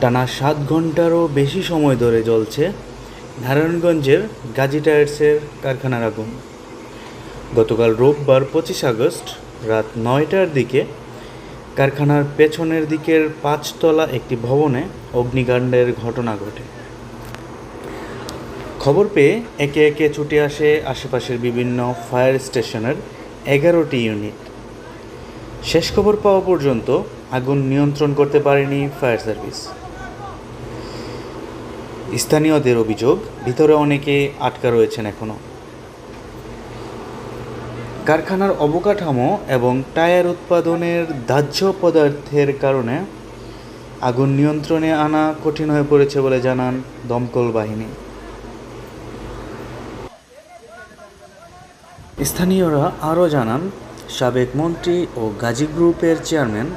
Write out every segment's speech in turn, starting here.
টানা সাত ঘন্টারও বেশি সময় ধরে জ্বলছে নারায়ণগঞ্জের গাজী টায়ার্সের কারখানার আগুন। গতকাল রোববার পঁচিশ আগস্ট রাত নয়টার দিকে কারখানার পেছনের দিকের পাঁচতলা একটি ভবনে অগ্নিকাণ্ডের ঘটনা ঘটে। খবর পেয়ে একে একে ছুটে আসে আশেপাশের বিভিন্ন ফায়ার স্টেশনের এগারোটি ইউনিট। শেষ খবর পাওয়া পর্যন্ত আগুন নিয়ন্ত্রণ করতে পারেনি ফায়ার সার্ভিস। স্থানীয়দের অভিযোগ, ভিতরে অনেকে আটকা রয়েছেন এখনও কারখানার অবকাঠামো এবং টায়ার উৎপাদনের দাহ্য পদার্থের কারণে আগুন নিয়ন্ত্রণে আনা কঠিন হয়ে পড়েছে বলে জানান দমকল বাহিনী। স্থানীয়রা আরও জানান, সাবেক মন্ত্রী ও গাজী গ্রুপের চেয়ারম্যান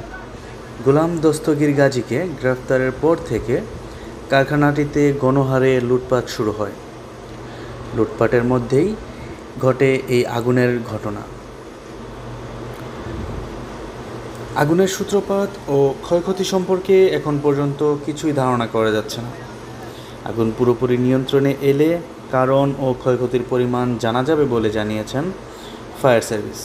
গোলাম দস্তগীর গাজীকে গ্রেফতারের পর থেকে কারখানাটিতে গণহারে লুটপাট শুরু হয়। লুটপাটের মধ্যেই ঘটে এই আগুনের ঘটনা। আগুনের সূত্রপাত ও ক্ষয়ক্ষতি সম্পর্কে এখন পর্যন্ত কিছুই ধারণা করা যাচ্ছে না। আগুন পুরোপুরি নিয়ন্ত্রণে এলে কারণ ও ক্ষয়ক্ষতির পরিমাণ জানা যাবে বলে জানিয়েছেন ফায়ার সার্ভিস।